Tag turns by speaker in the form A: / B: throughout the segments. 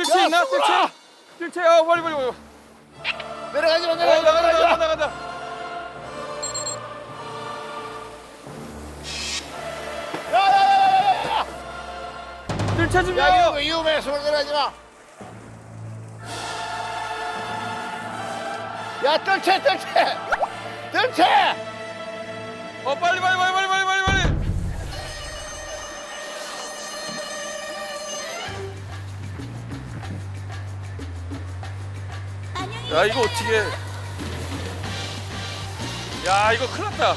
A: 뜰채
B: 야,
A: 있나? 뜰채? 뜰채, 어, 빨리, 빨리, 빨리. 어,
B: 내려가지 마, 내려가지 마,
A: 나간다. 나간다, 나간다.
B: 야, 야, 야, 야, 야,
A: 뜰채 좀
B: 야. 위험해. 손 내려가지 마. 야, 뜰채, 뜰채. 뜰채.
A: 야, 이거 어떻게? 야, 이거 큰일 났다.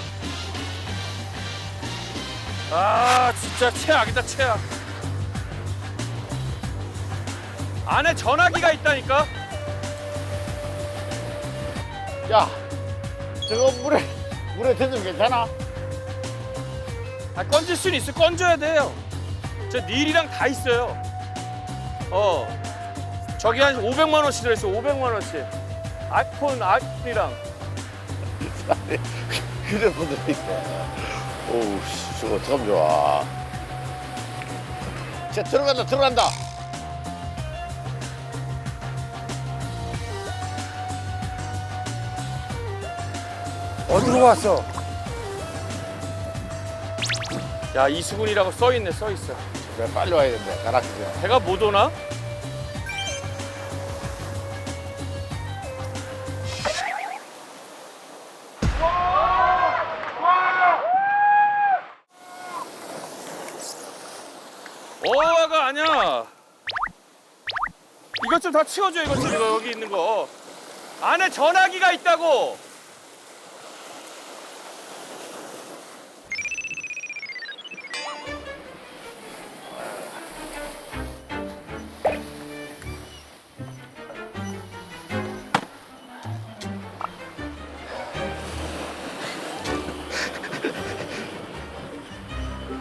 A: 아, 진짜 최악이다, 최악. 안에 전화기가 있다니까?
B: 야, 저거 물에, 물에 던지면 괜찮아?
A: 아, 건질 수는 있어. 건져야 돼요. 저 닐이랑 다 있어요. 어. 저기 한 500만 원씩 들어있어. 500만 원씩. 아이폰 아이폰이랑.
B: 휴대폰 들어있대. 오우, 씨, 저거 참 좋아. 자, 들어간다, 들어간다.
C: 어디로 왔어?
A: 야, 이수근이라고 써 있네. 써 있어.
B: 그래, 빨리 와야 된대. 가락지 좀.
A: 배가 못 오나? 아니야. 이것 좀 다 치워줘 이것 좀 이거 여기 있는 거. 안에 전화기가 있다고.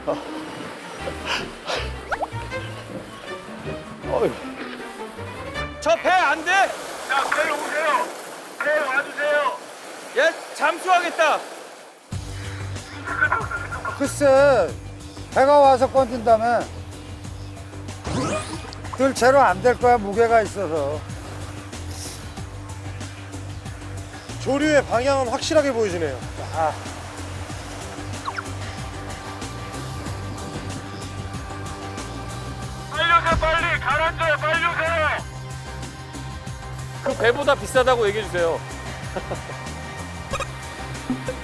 B: 어
A: 저 배 안 돼?
D: 자, 내려 오세요. 내려 와주세요.
A: 얘 잠수하겠다.
C: 글쎄, 배가 와서 건진다면 들채로 안 될 거야, 무게가 있어서.
E: 조류의 방향은 확실하게 보여지네요.
C: 아,
D: 빨리 오세요, 빨리. 잘한대 빨리 오세요.
A: 그 배보다 비싸다고 얘기해 주세요.